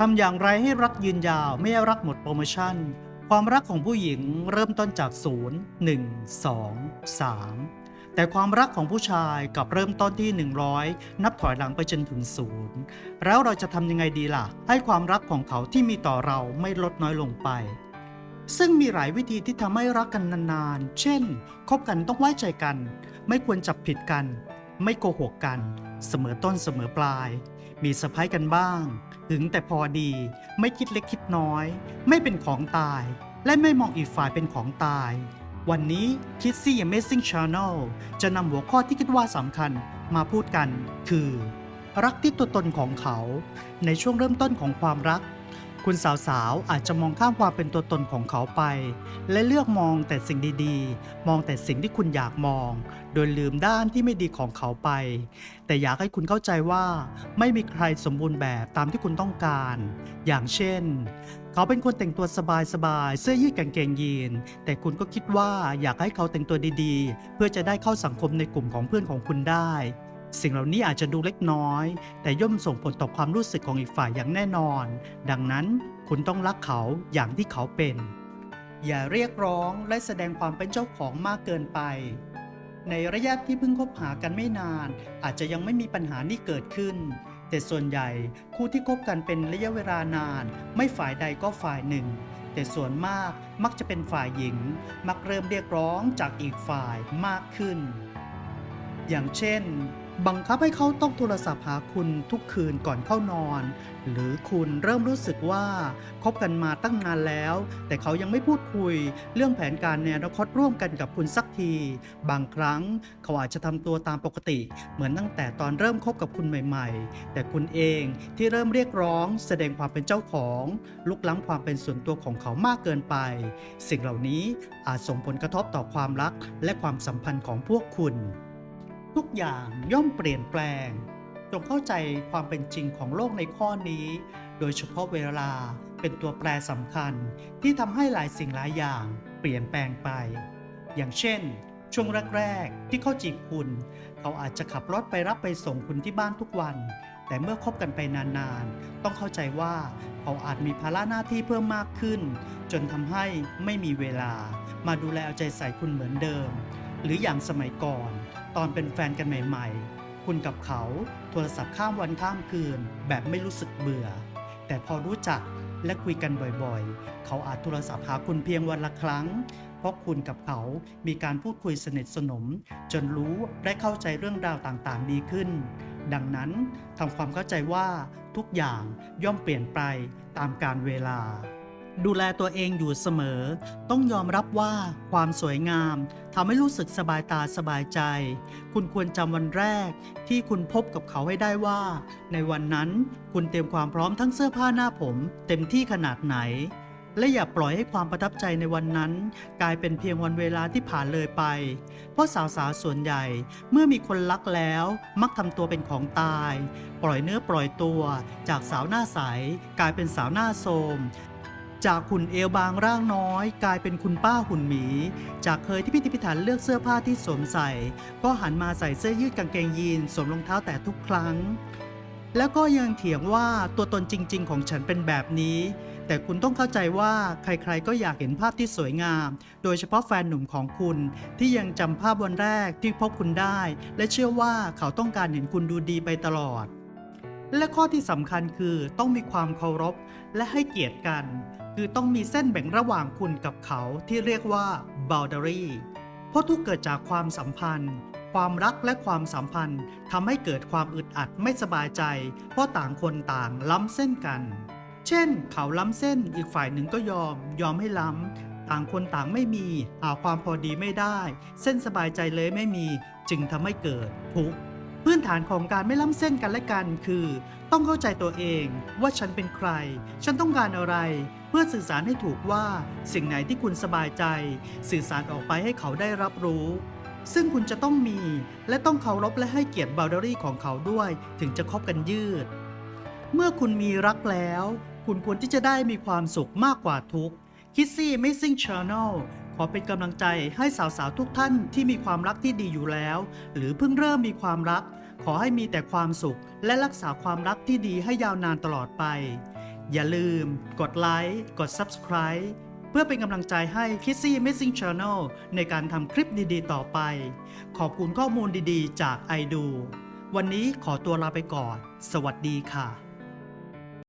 ทำอย่างไรให้รักยืนยาวไม่รักหมดโปรโมชั่น ความรักของผู้หญิงเริ่มต้นจากศูนย์หนึ่งสองสามแต่ความรักของผู้ชายกับเริ่มต้นที่ 100 นับถอยหลังไปจนถึงศูนย์แล้วเราจะทำยังไงดีล่ะ ให้ความรักของเขาที่มีต่อเราไม่ลดน้อยลงไป ซึ่งมีหลายวิธีที่ทำให้รักกันนานๆ เช่น คบกันต้องไว้ใจกัน ไม่ควรจับผิดกัน ไม่โกหกกัน เสมอต้นเสมอปลาย มีสะพ้ายกันบ้าง ถึงแต่พอดีไม่คิดเล็กคิดน้อย ไม่เป็นของตาย และไม่มองอีกฝ่ายเป็นของตาย วันนี้ Kissy Amazing Channel จะนำหัวข้อที่คิดว่าสำคัญมาพูดกัน คือ รักที่ตัวตนของเขา ในช่วงเริ่มต้นของความรัก คุณสาวๆ อาจจะมองข้ามความเป็นตัวตนของเขาไป และเลือกมองแต่สิ่งดีๆ มองแต่สิ่งที่คุณอยากมอง โดยลืมด้านที่ไม่ดีของเขาไป แต่อยากให้คุณเข้าใจว่า ไม่มีใครสมบูรณ์แบบตามที่คุณต้องการ อย่างเช่น เขาเป็นคนแต่งตัวสบายๆ เสื้อยืดกางเกงยีน แต่คุณก็คิดว่าอยากให้เขาแต่งตัวดีๆ เพื่อจะได้เข้าสังคมในกลุ่มของเพื่อนของคุณได้ สิ่งเหล่านี้อาจจะดูเล็กน้อย แต่ย่อมส่งผลต่อความรู้สึกของอีกฝ่ายอย่างแน่นอน ดังนั้นคุณต้องรักเขาอย่างที่เขาเป็น อย่าเรียกร้องและแสดงความเป็นเจ้าของมากเกินไป ในระยะที่เพิ่งคบหากันไม่นาน อาจจะยังไม่มีปัญหานี้เกิดขึ้น แต่ส่วนใหญ่คู่ที่คบกันเป็นระยะเวลานาน ไม่ฝ่ายใดก็ฝ่ายหนึ่งแต่ส่วนมากมักจะเป็นฝ่ายหญิง มักเริ่มเรียกร้องจากอีกฝ่ายมากขึ้น อย่างเช่น บังคับให้เขาต้องโทรศัพท์หาคุณทุกคืนก่อนเข้านอน หรือคุณเริ่มรู้สึกว่าคบกันมาตั้งนานแล้ว แต่เขายังไม่พูดคุย เรื่องแผนการในอนาคตร่วมกันกับคุณสักที บางครั้งเขาอาจจะทำตัวตามปกติ เหมือนตั้งแต่ตอนเริ่มคบกับคุณใหม่ ๆ แต่คุณเองที่เริ่มเรียกร้อง แสดงความเป็นเจ้าของลุกล้ำความเป็นส่วนตัวของเขามากเกินไป สิ่งเหล่านี้อาจส่งผลกระทบต่อความรักและความสัมพันธ์ของพวกคุณ ทุกอย่างย่อมเปลี่ยนแปลง จงเข้าใจความเป็นจริงของโลกในข้อนี้ โดยเฉพาะเวลาเป็นตัวแปรสำคัญที่ทำให้หลายสิ่งหลายอย่างเปลี่ยนแปลงไป อย่างเช่น ช่วงแรกๆที่เขาจีบคุณ เขาอาจจะขับรถไปรับไปส่งคุณที่บ้านทุกวัน แต่เมื่อคบกันไปนานๆ ต้องเข้าใจว่าเขาอาจมีภาระหน้าที่เพิ่มมากขึ้น จนทำให้ไม่มีเวลา มาดูแลเอาใจใส่คุณเหมือนเดิม หรืออย่างสมัยก่อน ตอนเป็นแฟนกันใหม่ๆ คุณกับเขาโทรศัพท์ข้ามวันข้ามคืน แบบไม่รู้สึกเบื่อ แต่พอรู้จักและคุยกันบ่อยๆ เขาอาจโทรศัพท์หาคุณเพียงวันละครั้ง เพราะคุณกับเขามีการพูดคุยสนิทสนม จนรู้ได้เข้าใจเรื่องราวต่างๆ ดีขึ้น ดังนั้นทำความเข้าใจว่าทุกอย่างย่อมเปลี่ยนไปตามการเวลา ดูแลตัวเองอยู่เสมอ ต้องยอมรับว่าความสวยงามทำให้รู้สึกสบายตาสบายใจ คุณควรจำวันแรก ที่คุณพบกับเขาให้ได้ว่า ในวันนั้นคุณเตรียมความพร้อมทั้งเสื้อผ้าหน้าผม เต็มที่ขนาดไหน และอย่าปล่อยให้ความประทับใจในวันนั้น กลายเป็นเพียงวันเวลาที่ผ่านเลยไป เพราะสาวๆส่วนใหญ่เมื่อมีคนรักแล้ว มักทำตัวเป็นของตาย ปล่อยเนื้อปล่อยตัว จากสาวหน้าใสกลายเป็นสาวหน้าโทรม จากหุ่นเอวบางร่างน้อย กลายเป็นคุณป้าหุ่นหมี จากเคยที่พิธีพิถันเลือกเสื้อผ้าที่สวมใส่ ก็หันมาใส่เสื้อยืดกางเกงยีนสวมรองเท้าแต่ทุกครั้ง แล้วก็ยังเถียงว่าตัวตนจริง ๆ ของฉันเป็นแบบนี้ แต่คุณต้องเข้าใจว่าใครๆก็อยากเห็นภาพที่สวยงาม โดยเฉพาะแฟนหนุ่มของคุณ ที่ยังจำภาพวันแรกที่พบคุณได้ และเชื่อว่าเขาต้องการเห็นคุณดูดีไปตลอด และข้อที่สำคัญคือต้องมีความเคารพและให้เกียรติกัน คือต้องมีเส้นแบ่งระหว่างคุณกับเขาที่เรียกว่า boundary เพราะทุกเกิดจากความสัมพันธ์ ความรักและความสัมพันธ์ทำให้เกิดความอึดอัดไม่สบายใจ เพราะต่างคนต่างล้ำเส้นกัน เช่น เขาล้ำเส้นอีกฝ่ายหนึ่งก็ยอม ยอมให้ล้ำ ต่างคนต่างไม่มีหาความพอดีไม่ได้ เส้นสบายใจเลยไม่มี จึงทำให้เกิดทุกข์ พื้นฐานของการไม่ล้ำเส้นกันและกันคือ ต้องเข้าใจตัวเองว่าฉันเป็นใคร ฉันต้องการอะไร เพื่อสื่อสารให้ถูกว่า สิ่งไหนที่คุณสบายใจ สื่อสารออกไปให้เขาได้รับรู้ ซึ่งคุณจะต้องมี และต้องเคารพและให้เกียรติบาวดารี่ของเขาด้วย ถึงจะคบกันยืด เมื่อคุณมีรักแล้ว คุณควรที่จะได้มีความสุขมากกว่าทุกข์ Kissy Amazing Channel ขอเป็นกำลังใจให้สาวๆทุกท่านที่มีความรักที่ดีอยู่แล้ว หรือเพิ่งเริ่มมีความรัก ขอให้มีแต่ความสุข และรักษาความรักที่ดีให้ยาวนานตลอดไป อย่าลืม กดไลค์กด Subscribe เพื่อเป็นกำลังใจให้ Kissy Missing Channel ในการทำคลิปดีๆ ต่อไป ขอบคุณข้อมูลดีๆ จากไอดูวันนี้ขอตัวลาไปก่อน สวัสดีค่ะ